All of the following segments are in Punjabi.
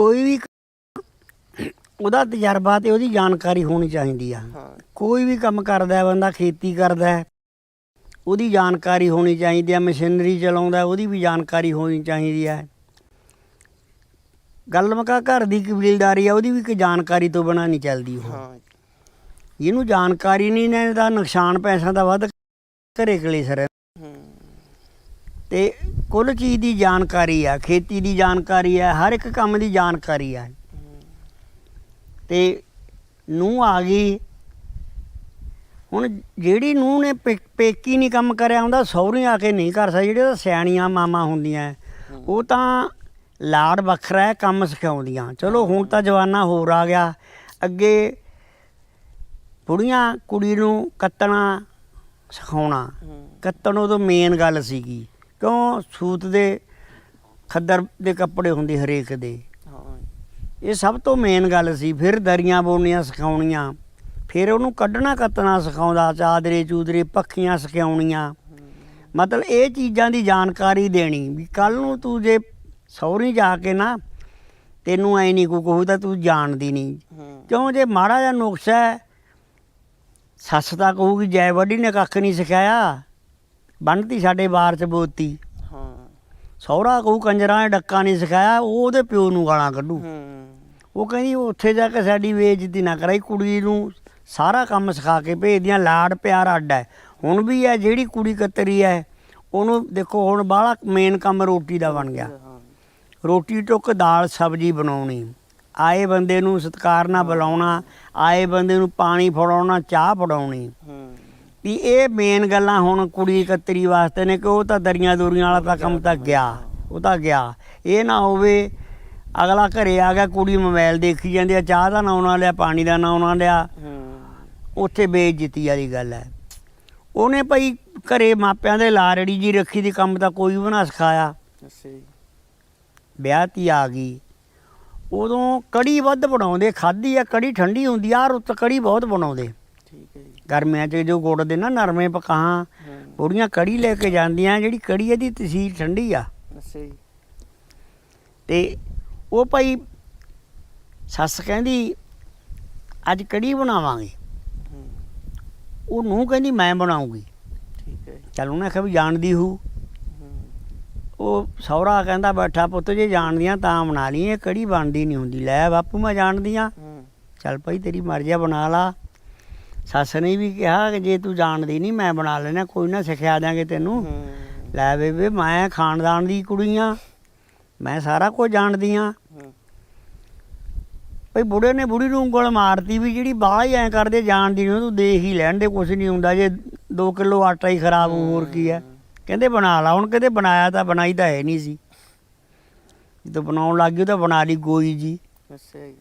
ਕੋਈ ਵੀ ਉਹਦਾ ਤਜਰਬਾ ਤੇ ਉਹਦੀ ਜਾਣਕਾਰੀ ਹੋਣੀ ਚਾਹੀਦੀ ਆ। ਕੋਈ ਵੀ ਕੰਮ ਕਰਦਾ ਬੰਦਾ ਖੇਤੀ ਕਰਦਾ ਉਹਦੀ ਜਾਣਕਾਰੀ ਹੋਣੀ ਚਾਹੀਦੀ ਹੈ ਮਸ਼ੀਨਰੀ ਚਲਾਉਂਦਾ ਉਹਦੀ ਵੀ ਜਾਣਕਾਰੀ ਹੋਣੀ ਚਾਹੀਦੀ ਹੈ ਗੱਲ ਮਕਾ ਘਰ ਦੀ ਕਬੀਲਦਾਰੀ ਆ ਉਹਦੀ ਵੀ ਕੋਈ ਜਾਣਕਾਰੀ ਤੋਂ ਬਿਨਾਂ ਨਹੀਂ ਚੱਲਦੀ ਉਹ। ਹਾਂ। ਜਿਹਨੂੰ ਜਾਣਕਾਰੀ ਨਹੀਂ ਨੇ ਤਾਂ ਨੁਕਸਾਨ ਪੈਸਾ ਦਾ ਵੱਧ ਘਰੇ ਕਲੇਸ਼ ਰਹਿ ਹੂੰ ਤੇ ਕੁੱਲ ਚੀਜ਼ ਦੀ ਜਾਣਕਾਰੀ ਆ ਖੇਤੀ ਦੀ ਜਾਣਕਾਰੀ ਆ ਹਰ ਇੱਕ ਕੰਮ ਦੀ ਜਾਣਕਾਰੀ ਆ। ਤੇ ਨੂੰ ਆ ਗਈ। ਹੁਣ ਜਿਹੜੀ ਨੂੰ ਨੇ ਪੇਕੀ ਨਹੀਂ ਕੰਮ ਕਰਿਆ ਹੁੰਦਾ ਸਹੁਰੇ ਆ ਕੇ ਨਹੀਂ ਕਰ ਸਕਦੀ ਜਿਹੜੇ ਤਾਂ ਸਿਆਣੀਆਂ ਮਾਮਾ ਹੁੰਦੀਆਂ। ਉਹ ਤਾਂ ਲਾੜ ਵੱਖਰਾ ਹੈ ਕੰਮ ਸਿਖਾਉਂਦੀਆਂ। ਚਲੋ ਹੁਣ ਤਾਂ ਜਵਾਨਾ ਹੋਰ ਆ ਗਿਆ। ਅੱਗੇ ਬੁੜੀਆਂ ਕੁੜੀ ਨੂੰ ਕੱਤਣਾ ਸਿਖਾਉਣਾ। ਕੱਤਣ ਉਦੋਂ ਮੇਨ ਗੱਲ ਸੀਗੀ। ਕਿਉਂ ਸੂਤ ਦੇ ਖੱਦਰ ਦੇ ਕੱਪੜੇ ਹੁੰਦੇ ਹਰੇਕ ਦੇ? ਇਹ ਸਭ ਤੋਂ ਮੇਨ ਗੱਲ ਸੀ। ਫਿਰ ਦਰੀਆਂ ਬੁਣਨੀਆਂ ਸਿਖਾਉਣੀਆਂ। ਫਿਰ ਉਹਨੂੰ ਕੱਢਣਾ ਕੱਤਣਾ ਸਿਖਾਉਂਦਾ ਚਾਦਰੇ ਚੂਦਰੇ ਪੱਖੀਆਂ ਸਿਖਾਉਣੀਆਂ। ਮਤਲਬ ਇਹ ਚੀਜ਼ਾਂ ਦੀ ਜਾਣਕਾਰੀ ਦੇਣੀ ਵੀ ਕੱਲ ਨੂੰ ਤੂੰ ਜੇ ਸਹੁਰੀ ਜਾ ਕੇ ਨਾ ਤੈਨੂੰ ਐ ਨਹੀਂ ਕੋਈ ਕਹੂ ਤਾਂ ਤੂੰ ਜਾਣਦੀ ਨਹੀਂ ਕਿਉਂ ਜੇ ਮਾੜਾ ਜਿਹਾ ਨੁਕਸਾ ਹੈ ਸੱਸ ਤਾਂ ਕਹੂਗੀ ਜੈ ਵੱਡੀ ਨੇ ਕੱਖ ਨਹੀਂ ਸਿਖਾਇਆ। ਬੰਨਤੀ ਸਾਡੇ ਬਾਰ ਚ ਬੋਤੀ। ਹਾਂ। ਸਹੁਰਾ ਕਹੂ ਕੰਜਰਾਂ ਨੇ ਡੱਕਾ ਨਹੀਂ ਸਿਖਾਇਆ ਉਹ ਉਹਦੇ ਪਿਓ ਨੂੰ ਗਾਲਾਂ ਕੱਢੂ। ਉਹ ਕਹਿੰਦੀ ਉੱਥੇ ਜਾ ਕੇ ਸਾਡੀ ਬੇਇੱਜ਼ਤੀ ਨਾ ਕਰਾਈ ਕੁੜੀ ਨੂੰ ਸਾਰਾ ਕੰਮ ਸਿਖਾ ਕੇ ਭੇਜਦੀਆਂ ਲਾਡ ਪਿਆਰ ਅੱਡ ਹੈ। ਹੁਣ ਵੀ ਹੈ ਜਿਹੜੀ ਕੁੜੀ ਕਤਰੀ ਹੈ ਉਹਨੂੰ ਦੇਖੋ ਹੁਣ ਬਾਹਲਾ ਮੇਨ ਕੰਮ ਰੋਟੀ ਦਾ ਬਣ ਗਿਆ। ਰੋਟੀ ਟੁੱਕ ਦਾਲ ਸਬਜ਼ੀ ਬਣਾਉਣੀ। ਆਏ ਬੰਦੇ ਨੂੰ ਸਤਿਕਾਰ ਨਾਲ ਬੁਲਾਉਣਾ ਆਏ ਬੰਦੇ ਨੂੰ ਪਾਣੀ ਫੜਾਉਣਾ ਚਾਹ ਫੜਾਉਣੀ। ਹੂੰ। ਵੀ ਇਹ ਮੇਨ ਗੱਲਾਂ ਹੁਣ ਕੁੜੀ ਕਤਰੀ ਵਾਸਤੇ ਨੇ ਕਿ ਉਹ ਤਾਂ ਦਰੀਆਂ ਦੂਰੀਆਂ ਵਾਲਾ ਤਾਂ ਕੰਮ ਤਾਂ ਗਿਆ ਉਹ ਤਾਂ ਗਿਆ। ਇਹ ਨਾ ਹੋਵੇ ਅਗਲਾ ਘਰੇ ਆ ਗਿਆ ਕੁੜੀ ਮੋਬਾਈਲ ਦੇਖੀ ਜਾਂਦੀ ਆ ਚਾਹ ਦਾ ਨਾਂ ਨਾ ਲਿਆ ਪਾਣੀ ਦਾ ਨਾਂ ਨਾ ਲਿਆ। ਉੱਥੇ ਬੇਇੱਜ਼ਤੀ ਵਾਲੀ ਗੱਲ ਹੈ। ਉਹਨੇ ਭਾਈ ਘਰੇ ਮਾਪਿਆਂ ਦੇ ਲਾਰੜੀ ਜੀ ਰੱਖੀ ਦੀ ਕੰਮ ਤਾਂ ਕੋਈ ਵੀ ਨਾ ਸਿਖਾਇਆ। ਵਿਆਹ ਤੀ ਆ ਗਈ। ਉਦੋਂ ਕੜੀ ਵੱਧ ਬਣਾਉਂਦੇ ਖਾਧੀ ਆ ਕੜੀ ਠੰਡੀ ਹੁੰਦੀ ਆ ਰੁੱਤ ਕੜੀ ਬਹੁਤ ਬਣਾਉਂਦੇ। ਠੀਕ ਹੈ ਗਰਮੀਆਂ 'ਚ ਜੋ ਗੁੜ ਦੇ ਨਾ ਨਰਮੇ ਪਕਾਹਾਂ ਬੁੜੀਆਂ ਕੜੀ ਲੈ ਕੇ ਜਾਂਦੀਆਂ ਜਿਹੜੀ ਕੜੀ ਇਹਦੀ ਤਸੀਰ ਠੰਡੀ ਆ। ਤੇ ਉਹ ਭਾਈ ਸੱਸ ਕਹਿੰਦੀ ਅੱਜ ਕੜੀ ਬਣਾਵਾਂਗੇ। ਉਹ ਨੂੰ ਕਹਿੰਦੀ ਮੈਂ ਬਣਾਉਂਗੀ। ਠੀਕ ਹੈ ਚੱਲ ਉਹਨੇ ਆਖਿਆ ਵੀ ਜਾਣਦੀ ਹੂ। ਉਹ ਸਹੁਰਾ ਕਹਿੰਦਾ ਬੈਠਾ ਪੁੱਤ ਜੇ ਜਾਣਦੀਆਂ ਤਾਂ ਬਣਾ ਲਈ ਇਹ ਕੜੀ ਬਣਦੀ ਨਹੀਂ ਹੁੰਦੀ। ਲੈ ਬਾਪੂ ਮੈਂ ਜਾਣਦੀ ਆ। ਚੱਲ ਭਾਈ ਤੇਰੀ ਮਰਜ਼ੀ ਆ ਬਣਾ ਲਾ। ਸੱਸ ਨੇ ਵੀ ਕਿਹਾ ਕਿ ਜੇ ਤੂੰ ਜਾਣਦੀ ਨਹੀਂ ਮੈਂ ਬਣਾ ਲੈਣਾ ਕੋਈ ਨਾ ਸਿਖਾ ਦਿਆਂਗੇ ਤੈਨੂੰ। ਲੈ ਬੇਬੇ ਮੈਂ ਖਾਨਦਾਨ ਦੀ ਕੁੜੀ ਆ ਮੈਂ ਸਾਰਾ ਕੁਝ ਜਾਣਦੀ ਆ। ਭਈ ਬੁੜੇ ਨੇ ਬੁੜੀ ਨੂੰ ਉਂਗਲ ਮਾਰਤੀ ਵੀ ਜਿਹੜੀ ਬਾਹਲਾ ਹੀ ਐ ਕਰਦੇ ਜਾਣਦੀ ਨਹੀਂ ਤੂੰ ਦੇਖ ਹੀ ਲੈਣ ਦੇ ਕੁਝ ਨਹੀਂ ਹੁੰਦਾ ਜੇ 2 ਕਿਲੋ ਆਟਾ ਹੀ ਖਰਾਬ ਹੋਰ ਕੀ ਹੈ। ਕਹਿੰਦੇ ਬਣਾ ਲਾ ਹੁਣ ਕਹਿੰਦੇ ਬਣਾਇਆ ਤਾਂ ਬਣਾਈ ਤਾਂ ਹੈ ਨਹੀਂ ਸੀ। ਜਦੋਂ ਬਣਾਉਣ ਲੱਗ ਗਈ ਤਾਂ ਬਣਾ ਲਈ ਗੋਈ ਜੀ। ਅੱਛਾ ਜੀ।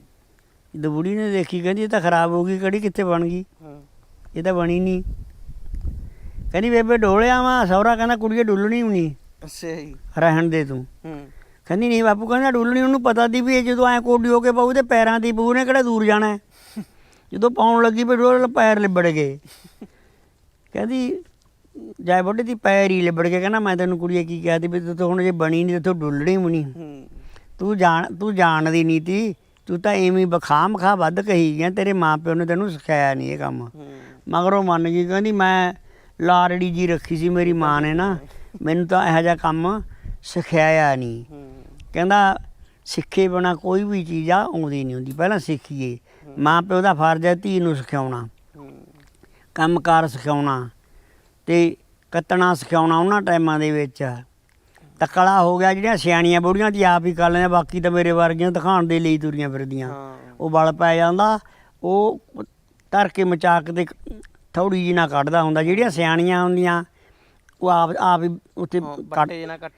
ਜਦੋਂ ਬੁੜੀ ਨੇ ਦੇਖੀ ਕਹਿੰਦੀ ਇਹ ਤਾਂ ਖਰਾਬ ਹੋ ਗਈ ਕੜੀ ਕਿੱਥੇ ਬਣ ਗਈ? ਹਾਂ। ਇਹ ਤਾਂ ਬਣੀ ਨਹੀਂ। ਕਹਿੰਦੀ ਬੇਬੇ ਡੋਲਿਆ ਵਾ ਸਹੁਰਾ ਕਹਿੰਦਾ ਕੁੜੀਏ ਡੁੱਲਣੀ ਨਹੀਂ ਅੱਛਾ ਜੀ। ਰਹਿਣ ਦੇ ਤੂੰ। ਹੂੰ। ਕਹਿੰਦੀ ਨਹੀਂ ਬਾਪੂ ਕਹਿੰਦਾ ਡੁੱਲਣੀ ਉਹਨੂੰ ਪਤਾ ਦੀ ਵੀ ਇਹ ਜਦੋਂ ਐ ਕੋਡੀ ਹੋ ਕੇ ਪਾਉ ਤੇ ਪੈਰਾਂ ਦੀ ਬੂ ਨੇ ਕਿਹੜਾ ਦੂਰ ਜਾਣਾ। ਜਦੋਂ ਪਾਉਣ ਲੱਗੀ ਵੀ ਡੋਲ ਪੈਰ ਲਿਬੜ ਗਏ। ਕਹਿੰਦੀ ਜਾਇ ਬੁੱਢੇ ਦੀ ਪੈਰ ਹੀ ਲਿਬੜ ਗਏ ਕਹਿੰਦਾ ਮੈਂ ਤੈਨੂੰ ਕੁੜੀਏ ਕੀ ਕਹਿ ਤੀ ਵੀ ਤੂੰ ਤਾਂ ਹੁਣ ਜੇ ਬਣੀ ਨਹੀਂ ਤੇ ਡੁੱਲਣੀ ਵੀ ਨਹੀਂ। ਹੂੰ। ਤੂੰ ਜਾਣ ਤੂੰ ਜਾਣਦੀ ਨਹੀਂ ਤੀ ਤੂੰ ਤਾਂ ਐਵੇਂ ਬਖਾਮ ਖਾ ਵੱਧ ਕਹੀ ਗਿਆ ਤੇਰੇ ਮਾਪਿਓ ਨੇ ਤੈਨੂੰ ਸਿਖਾਇਆ ਨਹੀਂ ਇਹ ਕੰਮ। ਮਗਰੋਂ ਮੰਨ ਗਈ ਕਹਿੰਦੀ ਮੈਂ ਲਾਰੜੀ ਜੀ ਰੱਖੀ ਸੀ ਮੇਰੀ ਮਾਂ ਨੇ ਨਾ ਮੈਨੂੰ ਤਾਂ ਇਹੋ ਜਿਹਾ ਕੰਮ ਸਿਖਾਇਆ ਨਹੀਂ ਕਹਿੰਦਾ ਸਿੱਖੇ ਬਿਨਾ ਕੋਈ ਵੀ ਚੀਜ਼ ਆ ਆਉਂਦੀ ਨਹੀਂ ਹੁੰਦੀ ਪਹਿਲਾਂ ਸਿੱਖੀਏ। ਮਾਂ ਪਿਓ ਦਾ ਫਰਜ਼ ਹੈ ਧੀ ਨੂੰ ਸਿਖਾਉਣਾ ਕੰਮਕਾਰ ਸਿਖਾਉਣਾ ਤੇ ਕੱਤਣਾ ਸਿਖਾਉਣਾ ਉਹਨਾਂ ਟਾਈਮਾਂ ਦੇ ਵਿੱਚ। ਤਕੜਾ ਹੋ ਗਿਆ ਜਿਹੜੀਆਂ ਸਿਆਣੀਆਂ ਬੁੜੀਆਂ ਦੀ ਆਪ ਹੀ ਕਰ ਲੈਂਦੇ ਬਾਕੀ ਤਾਂ ਮੇਰੇ ਵਰਗੀਆਂ ਦਿਖਾਉਣ ਦੇ ਲਈ ਤੁਰੀਆਂ ਫਿਰਦੀਆਂ। ਉਹ ਬਲ ਪੈ ਜਾਂਦਾ ਉਹ ਧਰ ਕੇ ਮਚਾਕ ਤੇ ਥੋੜੀ ਜੀ ਨਾ ਕੱਢਦਾ ਹੁੰਦਾ ਜਿਹੜੀਆਂ ਸਿਆਣੀਆਂ ਹੁੰਦੀਆਂ ਉਹ ਆਪ ਆਪ ਹੀ ਉੱਥੇ ਕੱਟ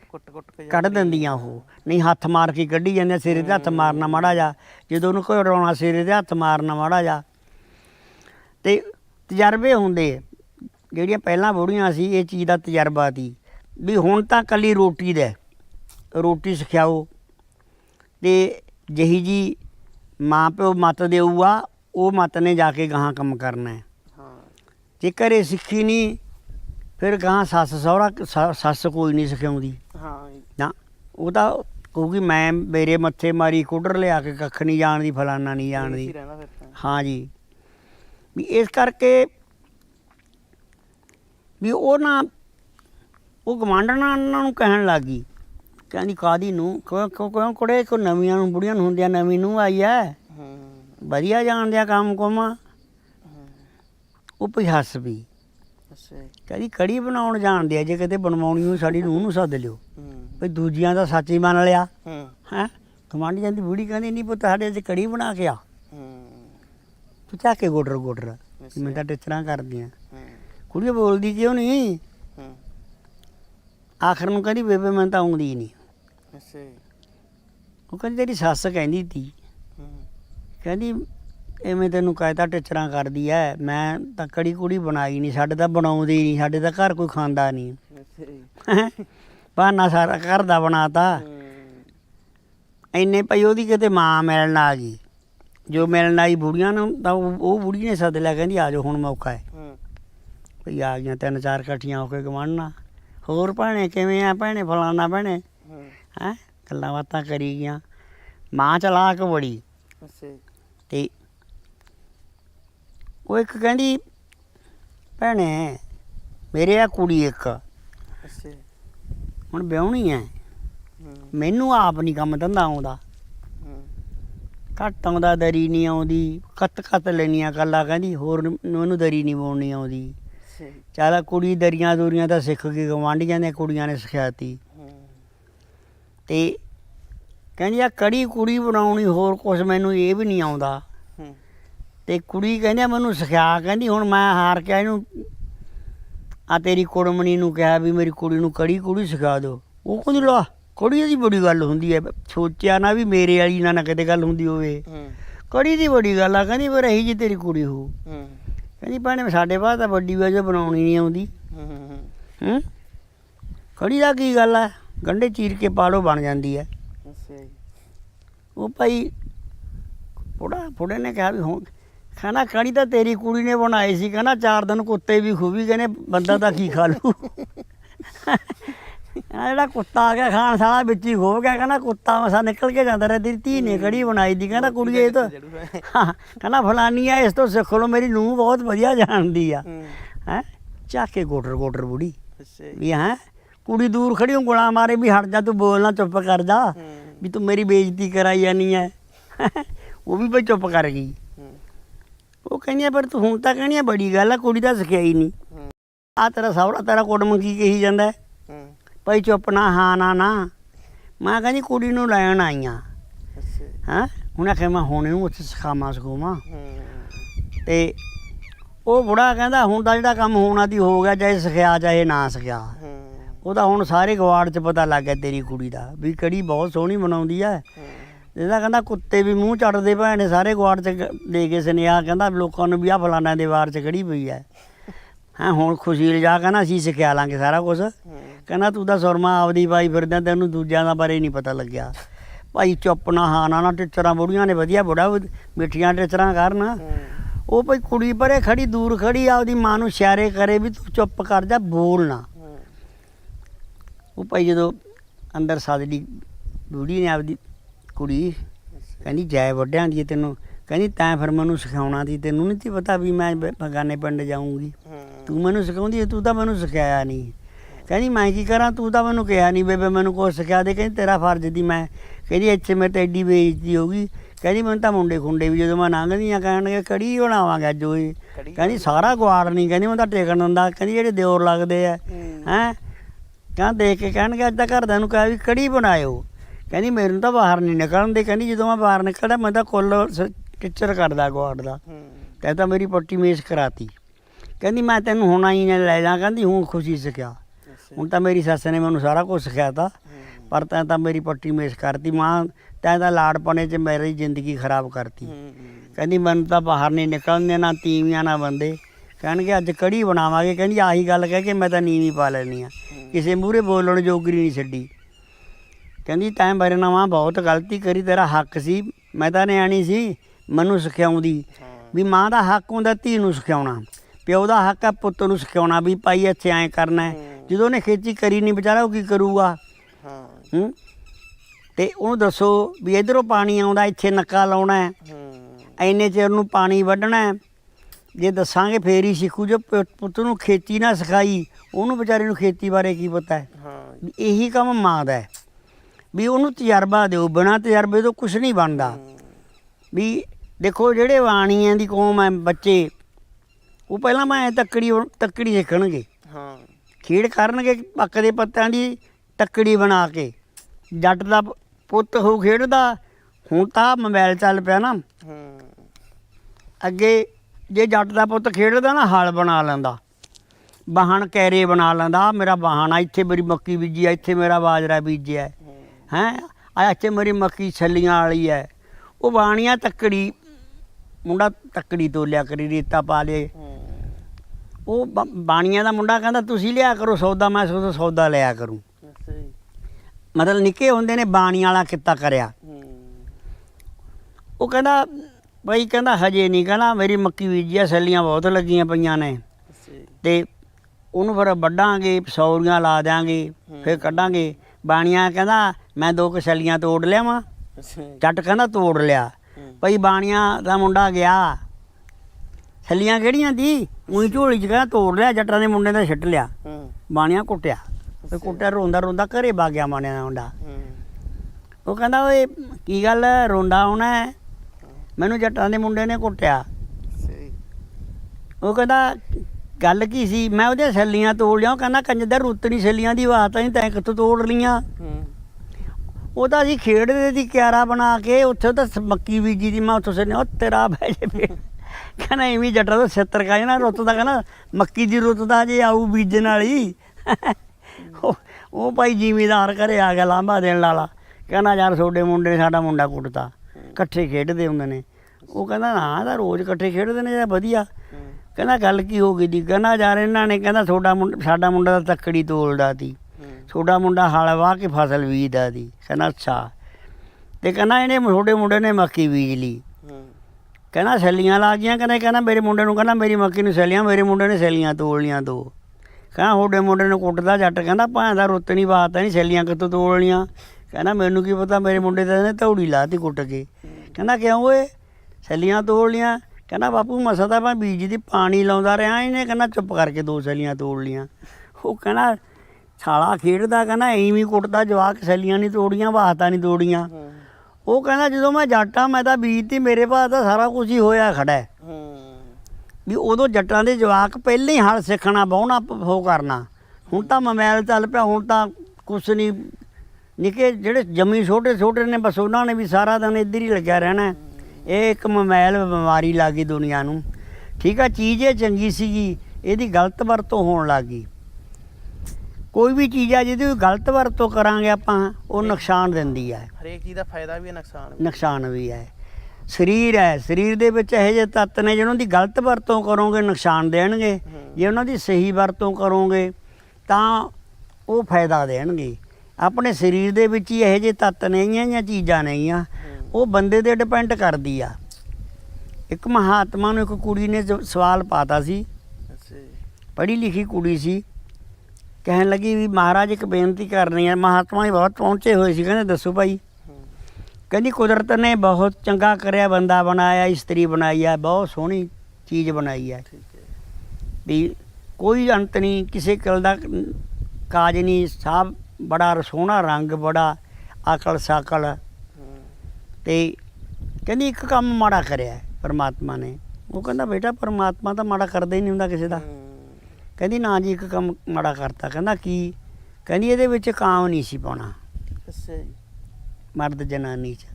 ਕੁੱਟ ਕੁੱਟ ਕੇ ਕੱਢ ਦਿੰਦੀਆਂ ਉਹ। ਨਹੀਂ ਹੱਥ ਮਾਰ ਕੇ ਕੱਢੀ ਜਾਂਦੇ ਸਿਰੇ ਤੇ ਹੱਥ ਮਾਰਨਾ ਮਾੜਾ ਜਾ ਜਦੋਂ ਉਹਨੂੰ ਕੋਈ ਰੋਣਾ ਸਿਰੇ ਤੇ ਹੱਥ ਮਾਰਨਾ ਮਾੜਾ ਜਾ ਤੇ ਤਜਰਬੇ ਹੁੰਦੇ ਜਿਹੜੀਆਂ ਪਹਿਲਾਂ ਬੁੜੀਆਂ ਸੀ ਇਹ ਚੀਜ਼ ਦਾ ਤਜਰਬਾ ਸੀ। ਵੀ ਹੁਣ ਤਾਂ ਕੱਲੀ ਰੋਟੀ ਦਾ। ਰੋਟੀ ਸਿਖਾਓ ਤੇ ਜਿਹੀ ਜੀ ਮਾਂ ਪਿਓ ਮਤ ਦੇਊਗਾ ਉਹ ਮਤ ਨੇ ਜਾ ਕੇ ਗਾਹਾਂ ਕੰਮ ਕਰਨਾ ਹੈ। ਜੇ ਘਰੇ ਸਿੱਖੀ ਨਹੀਂ ਫਿਰ ਗਾਹਾਂ ਸੱਸ ਸਹੁਰਾ ਸੱਸ ਕੋਈ ਨਹੀਂ ਸਿਖਾਉਂਦੀ ਹਾਂ ਨਾ ਉਹ ਤਾਂ ਕਹੂਗੀ ਮੈਂ ਮੇਰੇ ਮੱਥੇ ਮਾਰੀ ਕੁੱਡਰ ਲਿਆ ਕੇ ਕੱਖ ਨਹੀਂ ਜਾਣਦੀ ਫਲਾਨਾ ਨਹੀਂ ਜਾਣਦੀ। ਹਾਂ ਜੀ। ਵੀ ਇਸ ਕਰਕੇ ਵੀ ਉਹ ਨਾ ਉਹ ਗਵਾਂਢਣਾ ਉਹਨਾਂ ਨੂੰ ਕਹਿਣ ਲੱਗੀ ਕਹਿੰਦੀ ਕਾਦੀ ਨੂੰ? ਕਿਉਂ ਕਿਉਂ ਕੁੜੇ ਕੋ ਨਵੀਆਂ ਨੂੰ ਬੁੜੀਆਂ ਨੂੰ ਹੁੰਦੀਆਂ ਨਵੀਂ ਨੂੰ ਆਈ ਐ। ਹੂੰ। ਵਧੀਆ ਜਾਣਦਿਆ ਕੰਮ ਕੋਮਾ। ਹੂੰ ਉਹ ਭਈ ਹੱਸ ਵੀ ਕਹਿੰਦੀ ਕੜੀ ਬਣਾਉਣ ਜਾਣਦੇ ਆ ਜੇ ਕਿਤੇ ਬਣਵਾਉਣੀ ਹੋਈ ਸਾਡੀ ਨੂੰ ਨੂੰ ਸੱਦ ਲਿਓ। ਹੂੰ। ਭਈ ਦੂਜੀਆਂ ਦਾ ਸੱਚ ਹੀ ਮੰਨ ਲਿਆ। ਹੂੰ। ਹੈ? ਗਵਾਂਢੀਆਂ ਦੀ ਬੁੜੀ ਕਹਿੰਦੀ ਨਹੀਂ ਪੁੱਤ ਸਾਡੇ ਤੇ ਕੜੀ ਬਣਾ ਕੇ ਆ। ਹੂੰ। ਤੂੰ ਚੱਕ ਕੇ ਗੋਡਰ ਗੋਡਰ। ਮੈਂ ਤਾਂ ਟਿਚਰਾਂ ਕਰਦੀਆਂ। ਹੂੰ। ਕੁੜੀ ਬੋਲਦੀ ਕਿਉਂ ਨਹੀਂ? ਹੂੰ ਆਖਰ ਨੂੰ ਕਹਿੰਦੀ ਬੇਬੇ ਮੈਂ ਤਾਂ ਆਉਂਦੀ ਨਹੀਂ ਅੱਛਾ ਜੀ। ਉਹ ਕਹਿੰਦੀ ਤੇਰੀ ਸੱਸ ਕਹਿੰਦੀ ਤੀ। ਹੂੰ। ਕਹਿੰਦੀ ਐਵੇਂ ਤੈਨੂੰ ਕਹਿਤਾ ਟਿਚਰਾਂ ਕਰਦੀ ਐ। ਮੈਂ ਤਾਂ ਕੜੀ ਕੁੜੀ ਬਣਾਈ ਨਹੀਂ ਸਾਡੇ ਤਾਂ ਬਣਾਉਂਦੇ ਹੀ ਨਹੀਂ ਸਾਡੇ ਤਾਂ ਘਰ ਕੋਈ ਖਾਂਦਾ ਨਹੀਂ। ਅੱਛਾ ਜੀ। ਬਹਾਨਾ ਸਾਰਾ ਘਰ ਦਾ ਬਣਾਤਾ। ਹੂੰ। ਇੰਨੇ ਪਈ ਉਹਦੀ ਕਿਤੇ ਮਾਂ ਮਿਲਣ ਆ ਗਈ। ਜੋ ਮਿਲਣ ਆਈ ਬੁੜੀਆਂ ਨੂੰ ਤਾਂ ਉਹ ਉਹ ਬੁੜੀ ਨੇ ਸੱਦ ਲਿਆ ਕਹਿੰਦੀ ਆ ਜਾਓ ਹੁਣ ਮੌਕਾ ਹੈ। ਹੂੰ। ਭਈ ਆ ਗਈਆਂ ਤਿੰਨ ਚਾਰ ਇਕੱਠੀਆਂ ਹੋ ਕੇ ਗਵਾਂਢਣਾ ਹੋਰ ਭੈਣੇ ਕਿਵੇਂ ਆ ਭੈਣੇ ਫਲਾਨਾ ਭੈਣੇ? ਹੂੰ। ਗੱਲਾਂ ਬਾਤਾਂ ਕਰੀ ਗਈਆਂ। ਮਾਂ ਚਲਾਕ ਬੜੀ। ਅੱਛਾ ਤੇ ਉਹ ਇੱਕ ਕਹਿੰਦੀ ਭੈਣੇ ਮੇਰੇ ਆ ਕੁੜੀ ਇੱਕ। ਅੱਛਾ ਹੁਣ ਵਿਆਹਣੀ ਐ। ਮੈਨੂੰ ਆਪ ਨਹੀਂ ਕੰਮ ਧੰਦਾ ਆਉਂਦਾ। ਘੱਟ ਆਉਂਦਾ ਦਰੀ ਨਹੀਂ ਆਉਂਦੀ। ਕੱਤ ਕੱਤ ਲੈਣੀਆਂ ਕੱਲਾ ਕਹਿੰਦੀ ਹੋਰ ਨ- ਉਹਨੂੰ ਦਰੀ ਨਹੀਂ ਪਾਉਣੀ ਆਉਂਦੀ। ਅੱਛਾ ਜੀ ਚੱਲ ਕੁੜੀ ਦਰੀਆਂ ਦੂਰੀਆਂ ਤਾਂ ਸਿੱਖ ਕੇ ਗਵਾਂਢੀਆਂ ਨੇ ਕੁੜੀਆਂ ਨੇ ਸਿਖਾਤੀ। ਤੇ ਕਹਿੰਦੀ ਆ ਕੜੀ ਕੁੜੀ ਬਣਾਉਣੀ ਹੋਰ ਕੁਝ ਮੈਨੂੰ ਇਹ ਵੀ ਨਹੀਂ ਆਉਂਦਾ। ਹੂੰ ਤੇ ਕੁੜੀ ਕਹਿੰਦੀ ਮੈਨੂੰ ਸਿਖਾ। ਕਹਿੰਦੀ ਹੁਣ ਮੈਂ ਹਾਰ ਕੇ ਇਹਨੂੰ ਆ ਤੇਰੀ ਕੁੜਮਣੀ ਨੂੰ ਕਿਹਾ ਵੀ ਮੇਰੀ ਕੁੜੀ ਨੂੰ ਕੜੀ ਕੁੜੀ ਸਿਖਾ ਦਿਓ। ਉਹ ਕਹਿੰਦੀ ਲਾ ਕੜੀ ਦੀ ਬੜੀ ਗੱਲ ਹੁੰਦੀ ਹੈ ਸੋਚਿਆ ਨਾ ਵੀ ਮੇਰੇ ਵਾਲੀ ਨਾਲ ਨਾ ਕਿਤੇ ਗੱਲ ਹੁੰਦੀ ਹੋਵੇ। ਹੂੰ। ਕੜੀ ਦੀ ਬੜੀ ਗੱਲ ਆ ਕਹਿੰਦੀ ਪਰ ਇਹੀ ਜੀ ਤੇਰੀ ਕੁੜੀ ਹੋ ਹੂੰ। ਕਹਿੰਦੀ ਭੈਣੇ ਸਾਡੇ ਬਾਅਦ ਤਾਂ ਵੱਡੀ ਵਜ੍ਹਾ ਬਣਾਉਣੀ ਨਹੀਂ ਆਉਂਦੀ। ਹੂੰ ਹੂੰ ਹੂੰ। ਕੜੀ ਦਾ ਕੀ ਗੱਲ ਆ? ਗੰਢੇ ਚੀਰ ਕੇ ਪਾਲੋ ਬਣ ਜਾਂਦੀ ਹੈ ਅੱਛਾ ਜੀ। ਉਹ ਭਾਈ ਫੁੜਾ ਫੁੜੇ ਨੇ ਕਿਹਾ ਵੀ ਹੁਣ ਖਾਣਾ ਕੜੀ ਤਾਂ ਤੇਰੀ ਕੁੜੀ ਨੇ ਬਣਾਈ ਸੀ ਕਹਿੰਦਾ ਚਾਰ ਦਿਨ ਕੁੱਤੇ ਵੀ ਖੂਬੀ ਕਹਿੰਦੇ ਬੰਦਾ ਤਾਂ ਕੀ ਖਾ ਲੂ? ਆ ਜਿਹੜਾ ਕੁੱਤਾ ਆ ਗਿਆ ਖਾਣ ਸਾਲਾ ਵਿੱਚ ਹੀ ਖੋ ਗਿਆ ਕਹਿੰਦਾ ਕੁੱਤਾ ਮਸਾ ਨਿਕਲ ਕੇ ਜਾਂਦਾ ਰਿਹਾ ਤੇਰੀ ਧੀ ਨੇ ਕੜੀ ਬਣਾਈ ਦੀ? ਕਹਿੰਦਾ ਕੁੜੀਏ ਇਹ ਤਾਂ ਹੈ ਹਾਂ, ਕਹਿੰਦਾ ਫਲਾਨੀ ਆ ਇਸ ਤੋਂ ਸਿੱਖ ਲਓ ਮੇਰੀ ਨੂੰਹ ਬਹੁਤ ਵਧੀਆ ਜਾਣਦੀ ਆ। ਹੂੰ। ਹੈ? ਚਾਕੇ ਗੋਟਰ ਗੋਟਰ ਬੁੜੀ। ਅੱਛਾ ਜੀ। ਵੀ ਹੈ? ਕੁੜੀ ਦੂਰ ਖੜੀ ਓ ਗੁਲਾ ਮਾਰੇ ਵੀ ਹਟ ਜਾ ਤੂੰ ਬੋਲਣਾ ਚੁੱਪ ਕਰ ਜਾ। ਹੂੰ। ਵੀ ਤੂੰ ਮੇਰੀ ਬੇਇੱਜ਼ਤੀ ਕਰਾਈ ਜਾਨੀ ਹੈ ਉਹ ਵੀ ਬਈ ਚੁੱਪ ਕਰ ਗਈ। ਹੂੰ। ਉਹ ਕਹਿੰਦੀ ਆ, ਪਰ ਤੂੰ ਹੁਣ ਤਾਂ ਕਹਿਣੀ ਆ ਬੜੀ ਗੱਲ ਆ ਕੁੜੀ ਦਾ ਸਿਖਾਈ ਨਹੀਂ। ਹੂੰ। ਆ ਤੇਰਾ ਸਹੁਰਾ ਤੇਰਾ ਕੁੜਮ ਕੀ ਕਹੀ ਜਾਂਦਾ। ਹੈ? ਹੂੰ। ਭਾਈ ਚੁੱਪ ਨਾ ਹਾਂ ਨਾ ਨਾ। ਮੈਂ ਕਹਿੰਦੀ ਕੁੜੀ ਨੂੰ ਲੈਣ ਆਈਆਂ ਹਾਂ? ਹੁਣ ਆਖਿਆ ਮੈਂ ਹੁਣ ਇਹਨੂੰ ਉੱਥੇ ਸਿਖਾਵਾਂ ਸਿਖਾਵਾਂ। ਤੇ ਉਹ ਬੁੜਾ ਕਹਿੰਦਾ ਹੁਣ ਤਾਂ ਜਿਹੜਾ ਕੰਮ ਹੋਣਾ ਦੀ ਹੋ ਗਿਆ ਚਾਹੇ ਸਿਖਿਆ ਚਾਹੇ ਨਾ ਸਿਖਿਆ। ਉਹਦਾ ਹੁਣ ਸਾਰੇ ਗਵਾੜ 'ਚ ਪਤਾ ਲੱਗ ਗਿਆ ਤੇਰੀ ਕੁੜੀ ਦਾ ਵੀ ਕੜੀ ਬਹੁਤ ਸੋਹਣੀ ਬਣਾਉਂਦੀ ਐ। ਇਹਦਾ ਕਹਿੰਦਾ ਕੁੱਤੇ ਵੀ ਮੂੰਹ ਚੜਦੇ ਨੇ ਸਾਰੇ ਗਵਾੜ 'ਚ ਦੇ ਕੇ ਸੁਨੇਹਾ। ਕਹਿੰਦਾ ਲੋਕਾਂ ਨੂੰ ਵੀ ਆ ਫਲਾਣਾ ਦੇ ਵਾਰ 'ਚ ਕੜੀ ਪਈ ਐ। ਹਾਂ ਹੁਣ ਖੁਸ਼ੀ ਲਿਜਾ ਕਹਿੰਦਾ ਅਸੀਂ ਸਿਖਿਆ ਲਾਂਗੇ ਸਾਰਾ ਕੁਝ ਕਹਿੰਦਾ ਤੂੰ ਤਾਂ ਸੁਰਮਾ ਆਪਦੀ ਪਾਈ ਫਿਰਦਾ ਤੈਨੂੰ ਦੂਜਿਆਂ ਦਾ ਬਾਰੇ ਨਹੀਂ ਪਤਾ ਲੱਗਿਆ। ਭਾਈ ਚੁੱਪ ਨਾ ਹਾਂ ਨਾ ਨਾ ਟਿਚਰਾਂ ਬੁੜੀਆਂ ਨੇ ਵਧੀਆ ਬੁੜਾ ਮਿੱਠੀਆਂ ਟਿਚਰਾਂ ਕਰਨ। ਉਹ ਭਾਈ ਕੁੜੀ ਪਰੇ ਖੜੀ ਦੂਰ ਖੜੀ ਆਪਦੀ ਮਾਂ ਨੂੰ ਇਸ਼ਾਰੇ ਕਰੇ ਵੀ ਤੂੰ ਚੁੱਪ ਕਰ ਜਾ ਬੋਲ ਨਾ। ਉਹ ਭਾਈ ਜਦੋਂ ਅੰਦਰ ਸਾਦੜੀ ਬੁੜੀ ਨੇ ਆਪਦੀ ਕੁੜੀ ਕਹਿੰਦੀ ਜੈ ਵੱਡਿਆਂ ਦੀ ਤੈਨੂੰ। ਕਹਿੰਦੀ ਤੈਂ ਫਿਰ ਮੈਨੂੰ ਸਿਖਾਉਣਾ ਸੀ ਤੈਨੂੰ ਨਹੀਂ ਸੀ ਪਤਾ ਵੀ ਮੈਂ ਬਗਾਨੇ ਪਿੰਡ ਜਾਊਂਗੀ। ਤੂੰ ਮੈਨੂੰ ਸਿਖਾਉਂਦੀ ਹੈ, ਤੂੰ ਤਾਂ ਮੈਨੂੰ ਸਿਖਾਇਆ ਨਹੀਂ। ਕਹਿੰਦੀ ਮੈਂ ਕੀ ਕਰਾਂ? ਤੂੰ ਤਾਂ ਮੈਨੂੰ ਕਿਹਾ ਨਹੀਂ ਬੇਬੇ ਮੈਨੂੰ ਕੁਛ ਸਿਖਾ ਦੇ। ਕਹਿੰਦੀ ਤੇਰਾ ਫਰਜ਼ ਦੀ ਮੈਂ ਕਹਿੰਦੀ ਇੱਥੇ ਮੇਰੇ ਤੇ ਐਡੀ ਬੇਇੱਜ਼ਤੀ ਹੋ ਗਈ। ਕਹਿੰਦੀ ਮੈਨੂੰ ਤਾਂ ਮੁੰਡੇ ਖੁੰਡੇ ਵੀ ਜਦੋਂ ਮੈਂ ਲੰਘਦੀਆਂ ਕਹਿਣਗੇ ਕੜੀ ਬਣਾਵਾਂਗੇ ਅੱਜ ਓਏ ਕਹਿੰਦੀ ਸਾਰਾ ਗਵਾੜ ਨਹੀਂ। ਕਹਿੰਦੀ ਮੈਂ ਤਾਂ ਟੇਕਣ ਦਿੰਦਾ। ਕਹਿੰਦੀ ਜਿਹੜੇ ਦਿਓਰ ਲੱਗਦੇ ਆ ਹੂੰ। ਕਹਿੰਦਾ ਦੇਖ ਕੇ ਕਹਿਣਗੇ ਅੱਜ ਤਾਂ ਘਰਦਿਆਂ ਨੂੰ ਕਿਹਾ ਵੀ ਕੜੀ ਬਣਾਇਓ। ਕਹਿੰਦੀ ਮੈਨੂੰ ਤਾਂ ਬਾਹਰ ਨਹੀਂ ਨਿਕਲਣ ਦੇ। ਕਹਿੰਦੀ ਜਦੋਂ ਮੈਂ ਬਾਹਰ ਨਿਕਲਦਾ ਮੈਂ ਤਾਂ ਕੁੱਲ ਟੀਚਰ ਕਰਦਾ ਗਵਾੜ ਦਾ। ਤੈਂ ਤਾਂ ਮੇਰੀ ਪੱਟੀ ਮੇਸ ਕਰਾਤੀ। ਕਹਿੰਦੀ ਮੈਂ ਤੈਨੂੰ ਹੁਣ ਆਈ ਨੇ ਲੈ ਜਾ ਕਹਿੰਦੀ ਹੁਣ ਖੁਸ਼ੀ ਸਿੱਖਿਆ ਹੁਣ ਤਾਂ ਮੇਰੀ ਸੱਸ ਨੇ ਮੈਨੂੰ ਸਾਰਾ ਕੁਝ ਸਿਖਾਇਆ ਪਰ ਤੈਂ ਤਾਂ ਮੇਰੀ ਪੱਟੀ ਮੇਸ ਕਰਤੀ ਮਾਂ ਤੈਂ ਤਾਂ ਲਾੜਪਣੇ 'ਚ ਮੇਰੀ ਜ਼ਿੰਦਗੀ ਖਰਾਬ ਕਰਤੀ। ਕਹਿੰਦੀ ਮੈਨੂੰ ਤਾਂ ਬਾਹਰ ਨਹੀਂ ਨਿਕਲਣ ਦੇਣਾ ਤੀਵੀਆਂ ਨਾ ਬੰਦੇ। ਕਹਿਣਗੇ ਅੱਜ ਕੜੀ ਬਣਾਵਾਂਗੇ। ਕਹਿੰਦੀ ਆਹੀ ਗੱਲ ਕਹਿ ਕੇ ਮੈਂ ਤਾਂ ਨੀਵੀਂ ਪਾ ਲੈਣੀ ਆ ਕਿਸੇ ਮੂਹਰੇ ਬੋਲਣ ਜੋਗਰੀ ਨਹੀਂ ਛੱਡੀ। ਕਹਿੰਦੀ ਤੈਂ ਮਾਂ ਬਹੁਤ ਗਲਤੀ ਕਰੀ ਤੇਰਾ ਹੱਕ ਸੀ। ਮੈਂ ਤਾਂ ਨਿਆਣੀ ਸੀ ਮੈਨੂੰ ਸਿਖਾਉਂਦੀ ਵੀ ਮਾਂ ਦਾ ਹੱਕ ਹੁੰਦਾ ਧੀ ਨੂੰ ਸਿਖਾਉਣਾ ਪਿਓ ਦਾ ਹੱਕ ਆ ਪੁੱਤ ਨੂੰ ਸਿਖਾਉਣਾ ਵੀ ਭਾਈ ਇੱਥੇ ਐਂ ਕਰਨਾ ਹੈ। ਹੂੰ। ਜਦੋਂ ਉਹਨੇ ਖੇਤੀ ਕਰੀ ਨਹੀਂ ਵਿਚਾਰਾ ਉਹ ਕੀ ਕਰੂਗਾ? ਹਾਂ। ਹੂੰ? ਤੇ ਉਹਨੂੰ ਦੱਸੋ ਵੀ ਇਧਰੋਂ ਪਾਣੀ ਆਉਂਦਾ ਇੱਥੇ ਨੱਕਾ ਲਾਉਣਾ ਹੈ। ਹੂੰ। ਐਨੇ ਚਿਰ ਨੂੰ ਪਾਣੀ ਵੱਢਣਾ ਹੈ। ਜੇ ਦੱਸਾਂਗੇ ਫੇਰ ਹੀ ਸਿੱਖੂ ਜੋ ਪੁੱਤ ਨੂੰ ਖੇਤੀ ਨਾ ਸਿਖਾਈ ਉਹਨੂੰ ਵਿਚਾਰੇ ਨੂੰ ਖੇਤੀ ਬਾਰੇ ਕੀ ਪਤਾ ਹੈ? ਹਾਂ। ਇਹੀ ਕੰਮ ਮਾਂ ਦਾ ਹੈ। ਵੀ ਉਹਨੂੰ ਤਜਰਬਾ ਦਿਓ ਬਿਨਾਂ ਤਜਰਬੇ ਤੋਂ ਕੁਝ ਨਹੀਂ ਬਣਦਾ। ਹੂੰ, ਵੀ ਦੇਖੋ ਜਿਹੜੇ ਬਾਣੀਆਂ ਦੀ ਕੌਮ ਹੈ ਬੱਚੇ ਉਹ ਪਹਿਲਾਂ ਮੈਂ ਤੱਕੜੀ ਤੱਕੜੀ ਸਿੱਖਣਗੇ ਹਾਂ। ਖੇਡ ਕਰਨਗੇ ਪੱਕਦੇ ਪੱਤਿਆਂ ਦੀ ਤੱਕੜੀ ਬਣਾ ਕੇ। ਜੱਟ ਦਾ ਪੁੱਤ ਹੋ ਖੇਡਦਾ ਹੁਣ ਤਾਂ ਮੋਬਾਈਲ ਚੱਲ ਪਿਆ ਨਾ। ਹੂੰ। ਅੱਗੇ ਜੇ ਜੱਟ ਦਾ ਪੁੱਤ ਖੇਡਦਾ ਨਾ ਹਲ ਬਣਾ ਲੈਂਦਾ। ਬਾਹਣ ਕੈਰੇ ਬਣਾ ਲੈਂਦਾ ਮੇਰਾ ਬਾਹਣ ਆ ਇੱਥੇ ਮੇਰੀ ਮੱਕੀ ਬੀਜੀ ਆ ਇੱਥੇ ਮੇਰਾ ਬਾਜਰਾ ਬੀਜਿਆ। ਹੂੰ, ਹੈ? ਆ ਇੱਥੇ ਮੇਰੀ ਮੱਕੀ ਛੱਲੀਆਂ ਵਾਲੀ ਹੈ ਉਹ ਬਾਣੀਆਂ ਤੱਕੜੀ ਮੁੰਡਾ ਤੱਕੜੀ ਤੋਲਿਆ ਕਰੀ ਰੇਤਾ ਪਾ ਲੇ ਉਹ ਬ- ਬਾਣੀਆਂ ਦਾ ਮੁੰਡਾ ਕਹਿੰਦਾ ਤੁਸੀਂ ਲਿਆ ਕਰੋ ਸੌਦਾ ਮੈਂ ਸੌਦਾ ਸੌਦਾ ਲਿਆ ਕਰੂੰ। ਅੱਛਾ ਜੀ। ਮਤਲਬ ਨਿੱਕੇ ਹੁੰਦੇ ਨੇ ਬਾਣੀ ਵਾਲਾ ਕਿੱਤਾ ਕਰਿਆ। ਹੂੰ। ਉਹ ਕਹਿੰਦਾ ਬਈ ਕਹਿੰਦਾ ਹਜੇ ਨਹੀਂ ਕਹਿੰਦਾ ਮੇਰੀ ਮੱਕੀ ਬੀਜੀ ਆ ਛੱਲੀਆਂ ਬਹੁਤ ਲੱਗੀਆਂ ਪਈਆਂ ਨੇ। ਅੱਛਾ ਜੀ। ਤੇ ਉਹਨੂੰ ਫਿਰ ਵੱਢਾਂਗੇ ਸੌਰੀਆਂ ਲਾ ਦਿਆਂਗੇ ਫਿਰ ਕੱਢਾਂਗੇ। ਬਾਣੀਆਂ ਕਹਿੰਦਾ ਮੈਂ ਦੋ ਕਛਲੀਆਂ ਤੋੜ ਲਿਆਵਾਂ। ਅੱਛਾ ਜੀ। ਜੱਟ ਕਹਿੰਦਾ ਤੋੜ ਲਿਆ। ਹੂੰ, ਭਈ ਬਾਣੀਆਂ ਦਾ ਮੁੰਡਾ ਗਿਆ। ਛੱਲੀਆਂ ਕਿਹੜੀਆਂ ਦੀ? ਉਹੀ ਝੋਲੀ ਚ ਕਹਿੰਦਾ ਤੋੜ ਲਿਆ ਜੱਟਾਂ ਦੇ ਮੁੰਡੇ ਦਾ ਛੱਟ ਲਿਆ। ਹੂੰ। ਬਾਣੀਆਂ ਕੁੱਟਿਆ। ਤੇ ਕੁੱਟਿਆ ਰੋਂਦਾ ਰੋਂਦਾ ਘਰੇ ਵਗ ਗਿਆ ਬਾਣੀਆਂ ਦਾ ਮੁੰਡਾ। ਹੂੰ। ਉਹ ਕਹਿੰਦਾ ਓਏ ਕੀ ਗੱਲ? ਰੋਂਦਾ ਆਉਣਾ ਹੈ? ਮੈਨੂੰ ਜੱਟਾਂ ਦੇ ਮੁੰਡੇ ਨੇ ਕੁੱਟਿਆ। ਉਹ ਕਹਿੰਦਾ ਗੱਲ ਕੀ ਸੀ? ਮੈਂ ਉਹਦੀਆਂ ਛੱਲੀਆਂ ਤੋੜ ਲਿਆ। ਉਹ ਕਹਿੰਦਾ ਕੰਜ ਦਾ ਰੁੱਤ ਨਹੀਂ ਛੱਲੀਆਂ ਦੀ ਬਾਤ ਨਹੀਂ ਤੈਂ ਕਿੱਥੋਂ ਤੋੜ ਲੀਆਂ ਹੂੰ। ਉਹ ਤਾਂ ਅਸੀਂ ਖੇਡਦੇ ਦੀ ਕਿਆਰਾ ਬਣਾ ਕੇ। ਉੱਥੇ ਤਾਂ ਸ- ਮੱਕੀ ਬੀਜੀ ਦੀ ਮੈਂ ਉੱਥੋਂ ਸੇ ਉਹ ਤੇਰਾ ਬਹਿ ਜੇ ਫੇਰ। ਕਹਿੰਦਾ ਐਵੇਂ ਜੱਟਾ ਦਾ ਛਿੱਤਰ ਕਾ ਜਾਣਾ ਰੁੱਤ ਦਾ ਕਹਿੰਦਾ, ਮੱਕੀ ਦੀ ਰੁੱਤ ਦਾ ਜੇ ਆਊ ਬੀਜਣ ਵਾਲੀ। ਉਹ ਉਹ ਭਾਈ ਜ਼ਿਮੀਦਾਰ ਘਰੇ ਆ ਗਿਆ, ਲਾਂਭਾ ਦੇਣ ਵਾਲਾ ਕਹਿੰਦਾ, ਯਾਰ ਤੁਹਾਡੇ ਮੁੰਡੇ ਨੇ ਸਾਡਾ ਮੁੰਡਾ ਕੁੱਟਤਾ। ਇਕੱਠੇ ਖੇਡਦੇ ਹੁੰਦੇ ਨੇ। ਉਹ ਕਹਿੰਦਾ, ਨਾ, ਇਹ ਤਾਂ ਰੋਜ਼ ਇਕੱਠੇ ਖੇਡਦੇ ਨੇ ਜਾਂ ਵਧੀਆ। ਕਹਿੰਦਾ, ਗੱਲ ਕੀ ਹੋ ਗਈ ਦੀ? ਕਹਿੰਦਾ, ਯਾਰ ਇਹਨਾਂ ਨੇ ਕਹਿੰਦਾ, ਤੁਹਾਡਾ ਮੁੰਡਾ, ਸਾਡਾ ਮੁੰਡਾ ਤਾਂ ਤੱਕੜੀ ਤੋਲਦਾ ਸੀ ਤੁਹਾਡਾ ਮੁੰਡਾ ਹਲ ਵਾਹ ਕੇ ਫਸਲ ਬੀਜਦਾ ਸੀ ਕਹਿੰਦਾ, ਅੱਛਾ। ਤੇ ਕਹਿੰਦਾ, ਇਹਨੇ, ਤੁਹਾਡੇ ਮੁੰਡੇ ਨੇ ਮੱਕੀ ਬੀਜ ਲਈ। ਕਹਿੰਦਾ ਸੈਲੀਆਂ ਲਾ ਗਈਆਂ, ਕਹਿੰਦਾ ਕਹਿੰਦਾ ਮੇਰੇ ਮੁੰਡੇ ਨੂੰ, ਕਹਿੰਦਾ ਮੇਰੀ ਮੱਕੀ ਨੂੰ ਸੈਲੀਆਂ, ਮੇਰੇ ਮੁੰਡੇ ਨੇ ਸੈਲੀਆਂ ਤੋੜ ਲੀਆਂ ਦੋ। ਕਹਿੰਦਾ ਤੁਹਾਡੇ ਮੁੰਡੇ ਨੂੰ ਕੁੱਟਦਾ ਜੱਟ, ਕਹਿੰਦਾ ਭਾਂ ਦਾ ਰੁੱਤ ਨਹੀਂ, ਬਾਤ ਨਹੀਂ, ਸੈਲੀਆਂ ਕਿੱਥੋਂ ਤੋੜ ਲੀਆਂ ਕਹਿੰਦਾ ਮੈਨੂੰ ਕੀ ਪਤਾ, ਮੇਰੇ ਮੁੰਡੇ ਤਾਂ ਇਹਨੇ ਧੌੜੀ ਲਾਤੀ ਕੁੱਟ ਕੇ। ਕਹਿੰਦਾ ਕਿਉਂ ਓਏ? ਸੈਲੀਆਂ ਤੋੜ ਲੀਆਂ ਕਹਿੰਦਾ ਬਾਪੂ ਮਸਾ ਤਾਂ ਮੈਂ ਬੀਜ ਦੀ ਪਾਣੀ ਲਾਉਂਦਾ ਰਿਹਾ, ਇਹਨੇ ਕਹਿੰਦਾ ਚੁੱਪ ਕਰਕੇ ਦੋ ਸੈਲੀਆਂ ਤੋੜ ਲੀਆਂ ਉਹ ਕਹਿੰਦਾ ਸਾਲਾ ਖੇਡਦਾ, ਕਹਿੰਦਾ ਐਵੇਂ ਕੁੱਟਦਾ, ਜਵਾਕ ਸੈਲੀਆਂ ਨਹੀਂ ਤੋੜੀਆਂ, ਬਾਤਾਂ ਨਹੀਂ ਤੋੜੀਆਂ। ਉਹ ਕਹਿੰਦਾ ਜਦੋਂ ਮੈਂ ਜੱਟਾਂ ਮੈਂ ਤਾਂ ਬੀਜਤੀ ਮੇਰੇ ਪਾਸ ਤਾਂ ਸਾਰਾ ਕੁਝ ਹੀ ਹੋਇਆ ਖੜਾ ਹੈ। ਵੀ ਉਦੋਂ ਜੱਟਾਂ ਦੇ ਜਵਾਕ ਪਹਿਲਾਂ ਹੀ ਹਲ ਸਿੱਖਣਾ ਬਾਹਣਾ ਹੋ ਕਰਨਾ। ਹੁਣ ਤਾਂ ਮੋਬਾਈਲ ਚੱਲ ਪਿਆ ਹੁਣ ਤਾਂ ਕੁਛ ਨਹੀਂ ਨਿੱਕੇ ਜਿਹੜੇ ਜੰਮੀ ਛੋਟੇ ਛੋਟੇ ਨੇ ਬਸ ਉਹਨਾਂ ਨੇ ਵੀ ਸਾਰਾ ਦਿਨ ਇੱਧਰ ਹੀ ਲੱਗਿਆ ਰਹਿਣਾ। ਇਹ ਇੱਕ ਮੋਬਾਈਲ ਬਿਮਾਰੀ ਲੱਗੀ ਦੁਨੀਆ ਨੂੰ। ਠੀਕ ਆ ਚੀਜ਼ ਇਹ ਚੰਗੀ ਸੀਗੀ ਇਹਦੀ ਗਲਤ ਵਰਤੋਂ ਹੋਣ ਲੱਗੀ ਕੋਈ ਵੀ ਚੀਜ਼ ਆ ਜਿਹਦੀ ਗਲਤ ਵਰਤੋਂ ਕਰਾਂਗੇ ਆਪਾਂ ਉਹ ਨੁਕਸਾਨ ਦਿੰਦੀ ਹੈ ਹਰੇਕ ਚੀਜ਼ ਦਾ ਫਾਇਦਾ ਵੀ ਹੈ ਨੁਕਸਾਨ ਵੀ ਨੁਕਸਾਨ ਵੀ ਹੈ। ਸਰੀਰ ਹੈ ਸਰੀਰ ਦੇ ਵਿੱਚ ਇਹੋ ਜਿਹੇ ਤੱਤ ਨੇ ਜਿਹਨਾਂ ਦੀ ਗਲਤ ਵਰਤੋਂ ਕਰੋਗੇ ਨੁਕਸਾਨ ਦੇਣਗੇ। ਜੇ ਉਹਨਾਂ ਦੀ ਸਹੀ ਵਰਤੋਂ ਕਰੋਗੇ ਤਾਂ ਉਹ ਫਾਇਦਾ ਦੇਣਗੇ। ਆਪਣੇ ਸਰੀਰ ਦੇ ਵਿੱਚ ਹੀ ਇਹੋ ਜਿਹੇ ਤੱਤ ਨੇਗੀਆਂ ਜਾਂ ਚੀਜ਼ਾਂ ਨੇਗੀਆਂ ਉਹ ਬੰਦੇ ਤੇ ਡਿਪੈਂਡ ਕਰਦੀ ਆ। ਇੱਕ ਮਹਾਤਮਾ ਨੂੰ ਇੱਕ ਕੁੜੀ ਨੇ ਸਵਾਲ ਪਾਤਾ ਸੀ। ਪੜ੍ਹੀ ਲਿਖੀ ਕੁੜੀ ਸੀ। ਕਹਿਣ ਲੱਗੀ ਵੀ ਮਹਾਰਾਜ ਇੱਕ ਬੇਨਤੀ ਕਰਨੀ ਹੈ ਮਹਾਤਮਾ ਜੀ ਬਹੁਤ ਪਹੁੰਚੇ ਹੋਏ ਸੀ ਕਹਿੰਦੇ ਦੱਸੋ ਭਾਈ। ਹੂੰ ਕਹਿੰਦੀ ਕੁਦਰਤ ਨੇ ਬਹੁਤ ਚੰਗਾ ਕਰਿਆ ਬੰਦਾ ਬਣਾਇਆ ਇਸਤਰੀ ਬਣਾਈ ਹੈ ਬਹੁਤ ਸੋਹਣੀ ਚੀਜ਼ ਬਣਾਈ ਹੈ ਹੈ। ਵੀ ਕੋਈ ਅੰਤ ਨਹੀਂ ਕਿਸੇ ਕਿਲ ਦਾ ਕਾਜ ਨਹੀਂ ਸਭ ਬੜਾ ਸੋਹਣਾ ਰੰਗ ਬੜਾ ਅਕਲ ਸਾਕਲ। ਹੂੰ ਤੇ ਕਹਿੰਦੀ ਇੱਕ ਕੰਮ ਮਾੜਾ ਕਰਿਆ ਹੈ ਪਰਮਾਤਮਾ ਨੇ। ਉਹ ਕਹਿੰਦਾ ਬੇਟਾ ਪਰਮਾਤਮਾ ਤਾਂ ਮਾੜਾ ਕਰਦਾ ਹੀ ਨਹੀਂ ਹੁੰਦਾ ਕਿਸੇ ਦਾ। ਹੂੰ। ਕਹਿੰਦੀ ਨਾ ਜੀ ਇੱਕ ਕੰਮ ਮਾੜਾ ਕਰਤਾ। ਕਹਿੰਦਾ ਕੀ? ਕਹਿੰਦੀ ਇਹਦੇ ਵਿੱਚ ਕਾਮ ਨਹੀਂ ਸੀ ਪਾਉਣਾ। ਅੱਛਾ ਜੀ। ਮਰਦ ਜਨਾਨੀ ਚ।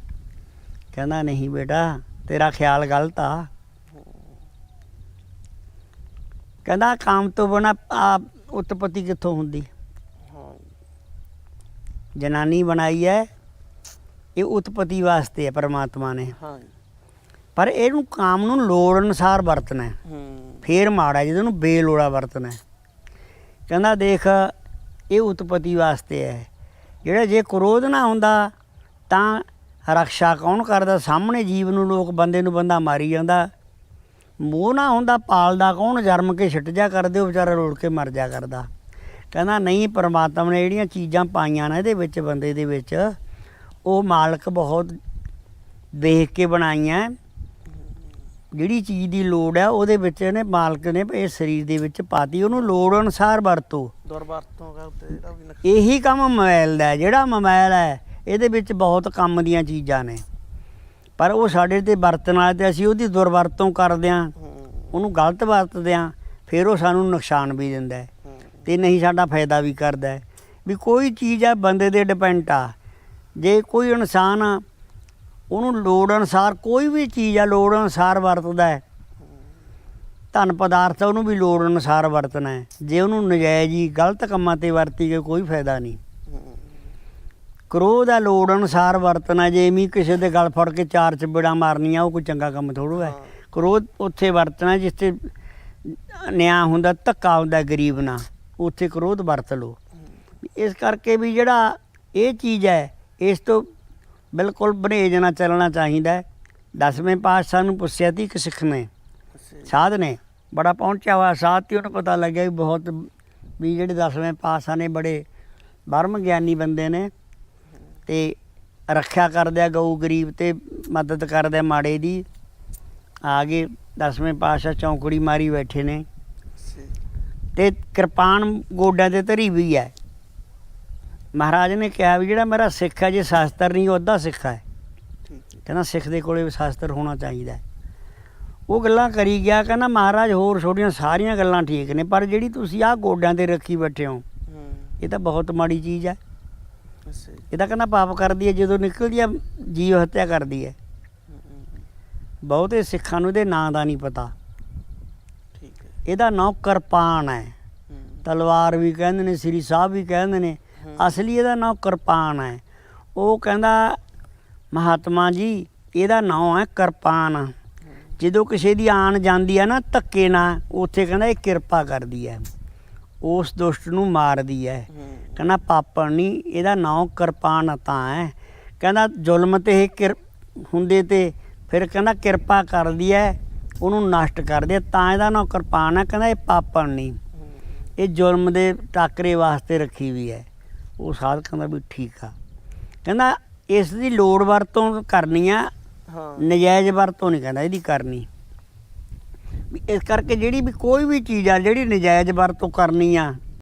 ਕਹਿੰਦਾ ਨਹੀਂ ਬੇਟਾ ਤੇਰਾ ਖਿਆਲ ਗਲਤ ਆ। ਕਹਿੰਦਾ ਕਾਮ ਤੋਂ ਬਣਾ ਆ ਉਤਪਤੀ ਕਿੱਥੋਂ ਹੁੰਦੀ? ਹਾਂ ਜਨਾਨੀ ਬਣਾਈ ਹੈ ਇਹ ਉਤਪਤੀ ਵਾਸਤੇ ਹੈ ਪਰਮਾਤਮਾ ਨੇ। ਹਾਂ ਪਰ ਇਹਨੂੰ ਕਾਮ ਨੂੰ ਲੋੜ ਅਨੁਸਾਰ ਵਰਤਣਾ ਹੈ। ਹੂੰ। ਫੇਰ ਮਾੜਾ ਜਿਹਦੇ ਨੂੰ ਬੇਲੋੜਾ ਵਰਤਣਾ ਕਹਿੰਦਾ ਦੇਖ, ਇਹ ਉਤਪਤੀ ਵਾਸਤੇ ਹੈ। ਜਿਹੜਾ ਜੇ ਕ੍ਰੋਧ ਨਾ ਹੁੰਦਾ, ਤਾਂ ਰਕਸ਼ਾ ਕੌਣ ਕਰਦਾ? ਸਾਹਮਣੇ ਜੀਵ ਨੂੰ ਲੋਕ ਬੰਦੇ ਨੂੰ ਬੰਦਾ ਮਾਰੀ ਜਾਂਦਾ। ਮੋਹ ਨਾ ਹੁੰਦਾ, ਪਾਲਦਾ ਕੌਣ? ਜਰਮ ਕੇ ਛਿੱਟ ਜਾ ਕਰਦੇ, ਉਹ ਵਿਚਾਰਾ ਰੋੜ ਕੇ ਮਰ ਜਾ ਕਰਦਾ। ਕਹਿੰਦਾ ਨਹੀਂ, ਪਰਮਾਤਮਾ ਨੇ ਜਿਹੜੀਆਂ ਚੀਜ਼ਾਂ ਪਾਈਆਂ ਨੇ ਇਹਦੇ ਵਿੱਚ, ਬੰਦੇ ਦੇ ਵਿੱਚ, ਉਹ ਮਾਲਕ ਬਹੁਤ ਦੇਖ ਕੇ ਬਣਾਈਆਂ। ਜਿਹੜੀ ਚੀਜ਼ ਦੀ ਲੋੜ ਹੈ ਉਹਦੇ ਵਿੱਚ ਇਹਨੇ ਮਾਲਕ ਨੇ ਇਹ ਸਰੀਰ ਦੇ ਵਿੱਚ ਪਾਤੀ ਉਹਨੂੰ ਲੋੜ ਅਨੁਸਾਰ ਵਰਤੋ। ਦੁਰਵਰਤੋਂ ਕਰਦੇ ਜਿਹੜਾ ਵੀ ਨੁਕਸਾਨ ਇਹੀ ਕੰਮ ਮੋਬਾਈਲ ਦਾ ਹੈ। ਜਿਹੜਾ ਮੋਬਾਈਲ ਹੈ ਇਹਦੇ ਵਿੱਚ ਬਹੁਤ ਕੰਮ ਦੀਆਂ ਚੀਜ਼ਾਂ ਨੇ। ਪਰ ਉਹ ਸਾਡੇ ਤੇ ਵਰਤਣ ਵਾਲੇ ਤੇ ਅਸੀਂ ਉਹਦੀ ਦੁਰਵਰਤੋਂ ਕਰਦੇ ਹਾਂ ਹੂੰ ਉਹਨੂੰ ਗਲਤ ਵਰਤਦੇ ਹਾਂ ਫਿਰ ਉਹ ਸਾਨੂੰ ਨੁਕਸਾਨ ਵੀ ਦਿੰਦਾ ਹੈ। ਹੂੰ ਤੇ ਨਹੀਂ ਸਾਡਾ ਫਾਇਦਾ ਵੀ ਕਰਦਾ ਹੈ। ਵੀ ਕੋਈ ਚੀਜ਼ ਆ ਬੰਦੇ ਦੇ ਡਿਪੈਂਡ ਆ। ਜੇ ਕੋਈ ਇਨਸਾਨ ਆ, ਉਹਨੂੰ ਲੋੜ ਅਨੁਸਾਰ ਕੋਈ ਵੀ ਚੀਜ਼ ਆ ਲੋੜ ਅਨੁਸਾਰ ਵਰਤਦਾ ਹੈ। ਧਨ ਪਦਾਰਥ ਆ, ਉਹਨੂੰ ਵੀ ਲੋੜ ਅਨੁਸਾਰ ਵਰਤਣਾ ਹੈ। ਜੇ ਉਹਨੂੰ ਨਜਾਇਜ਼ ਹੀ ਗਲਤ ਕੰਮਾਂ ਤੇ ਵਰਤੀ ਗਏ ਕੋਈ ਫਾਇਦਾ ਨਹੀਂ। ਕਰੋਧ ਦਾ ਲੋੜ ਅਨੁਸਾਰ ਵਰਤਣਾ ਜੇ ਵੀ ਕਿਸੇ ਦੇ ਗਲ ਫੜ ਕੇ ਚਾਰ ਚਪੇੜਾਂ ਮਾਰਨੀਆਂ ਉਹ ਕੋਈ ਚੰਗਾ ਕੰਮ ਥੋੜ੍ਹਾ ਹੈ। ਕਰੋਧ ਉੱਥੇ ਵਰਤਣਾ ਜਿੱਥੇ ਨਿਆਂ ਹੁੰਦਾ ਧੱਕਾ ਹੁੰਦਾ ਗਰੀਬ ਨਾਲ ਉੱਥੇ ਕਰੋਧ ਵਰਤ ਲਓ। ਇਸ ਕਰਕੇ ਵੀ ਜਿਹੜਾ ਇਹ ਚੀਜ਼ ਹੈ ਇਸ ਤੋਂ ਬਿਲਕੁਲ ਬਰੇਜ ਨਾਲ ਚੱਲਣਾ ਚਾਹੀਦਾ ਹੈ। ਦਸਵੇਂ ਪਾਤਸ਼ਾਹ ਨੂੰ ਪੁੱਛਿਆ ਸੀ ਕਿ ਸਿੱਖ ਨੇ ਸਾਧ ਨੇ ਬੜਾ ਪਹੁੰਚਿਆ ਹੋਇਆ ਸਾਧ ਤੇ ਉਹਨੂੰ ਪਤਾ ਲੱਗਿਆ ਵੀ ਬਹੁਤ ਵੀ ਜਿਹੜੇ ਦਸਵੇਂ ਪਾਤਸ਼ਾਹ ਨੇ ਬੜੇ ਬਰਮ ਗਿਆਨੀ ਬੰਦੇ ਨੇ ਤੇ ਰੱਖਿਆ ਕਰਦੇ ਆ ਗਊ ਗਰੀਬ ਤੇ ਮਦਦ ਕਰਦੇ ਆ ਮਾੜੇ ਦੀ। ਆ ਗਏ ਦਸਵੇਂ ਪਾਤਸ਼ਾਹ ਚੌਂਕੜੀ ਮਾਰੀ ਬੈਠੇ ਨੇ। ਤੇ ਕਿਰਪਾਨ ਗੋਡਿਆਂ ਤੇ ਧਰੀ ਵੀ ਹੈ। ਮਹਾਰਾਜ ਨੇ ਕਿਹਾ ਵੀ ਜਿਹੜਾ ਮੇਰਾ ਸਿੱਖ ਹੈ ਜੇ ਸ਼ਾਸਤਰ ਨਹੀਂ ਉਹ ਅੱਧਾ ਸਿੱਖ ਹੈ। ਕਹਿੰਦਾ ਸਿੱਖ ਦੇ ਕੋਲੇ ਵੀ ਸ਼ਾਸਤਰ ਹੋਣਾ ਚਾਹੀਦਾ ਹੈ। ਉਹ ਗੱਲਾਂ ਕਰੀ ਗਿਆ ਕਹਿੰਦਾ ਮਹਾਰਾਜ ਹੋਰ ਛੋਟੀਆਂ ਸਾਰੀਆਂ ਗੱਲਾਂ ਠੀਕ ਨੇ ਪਰ ਜਿਹੜੀ ਤੁਸੀਂ ਆਹ ਗੋਡਿਆਂ ਤੇ ਰੱਖੀ ਬੈਠੇ ਹੋ ਇਹ ਤਾਂ ਬਹੁਤ ਮਾੜੀ ਚੀਜ਼ ਹੈ। ਇਹ ਤਾਂ ਕਹਿੰਦਾ ਪਾਪ ਕਰਦੀ ਹੈ ਜਦੋਂ ਨਿਕਲਦੀ ਹੈ ਜੀਵ ਹੱਤਿਆ ਕਰਦੀ ਹੈ। ਬਹੁਤੇ ਸਿੱਖਾਂ ਨੂੰ ਇਹਦੇ ਨਾਂ ਦਾ ਨਹੀਂ ਪਤਾ। ਠੀਕ ਹੈ। ਇਹਦਾ ਨਾਂ ਕਿਰਪਾਨ ਹੈ। ਤਲਵਾਰ ਵੀ ਕਹਿੰਦੇ ਨੇ ਸ੍ਰੀ ਸਾਹਿਬ ਵੀ ਕਹਿੰਦੇ ਨੇ। ਅਸਲੀ ਇਹਦਾ ਨਾਮ ਕਿਰਪਾਨ ਹੈ। ਉਹ ਕਹਿੰਦਾ, ਮਹਾਤਮਾ ਜੀ, ਇਹਦਾ ਨਾਮ ਹੈ ਕਿਰਪਾਨ। ਜਦੋਂ ਕਿਸੇ ਦੀ ਆਣ ਜਾਂਦੀ ਹੈ ਨਾ ਧੱਕੇ ਨਾਲ, ਉੱਥੇ ਕਹਿੰਦਾ ਇਹ ਕਿਰਪਾ ਕਰਦੀ ਹੈ। ਉਸ ਦੁਸ਼ਟ ਨੂੰ ਮਾਰਦੀ ਹੈ। ਕਹਿੰਦਾ, ਪਾਪਣ ਨਹੀਂ ਇਹਦਾ ਨਾਮ ਕਿਰਪਾਨ ਤਾਂ ਹੈ। ਕਹਿੰਦਾ, ਜ਼ੁਲਮ ਤੇ ਇਹ ਕਿਰ, ਹੁੰਦੇ ਤੇ ਫਿਰ ਕਹਿੰਦਾ ਕਿਰਪਾ ਕਰਦੀ ਹੈ, ਉਹਨੂੰ ਨਸ਼ਟ ਕਰਦੀ ਹੈ ਤਾਂ ਇਹਦਾ ਨਾਮ ਕਿਰਪਾਨ ਹੈ। ਕਹਿੰਦਾ, ਇਹ ਪਾਪਣ ਨਹੀਂ ਇਹ ਜ਼ੁਲਮ ਦੇ ਟਾਕਰੇ ਵਾਸਤੇ ਰੱਖੀ ਵੀ ਹੈ। ਉਹ ਸਾਧ ਕਹਿੰਦਾ ਵੀ ਠੀਕ ਆ। ਕਹਿੰਦਾ ਇਸ ਦੀ ਲੋੜ ਵਰਤੋਂ ਕਰਨੀ ਆ ਹਾਂ। ਨਜਾਇਜ਼ ਵਰਤੋਂ ਨਹੀਂ ਕਹਿੰਦਾ ਇਹਦੀ ਕਰਨੀ। ਵੀ ਇਸ ਕਰਕੇ ਜਿਹੜੀ ਵੀ ਕੋਈ ਵੀ ਚੀਜ਼ ਆ ਜਿਹੜੀ ਨਜਾਇਜ਼ ਵਰਤੋਂ ਕਰਨੀ ਆ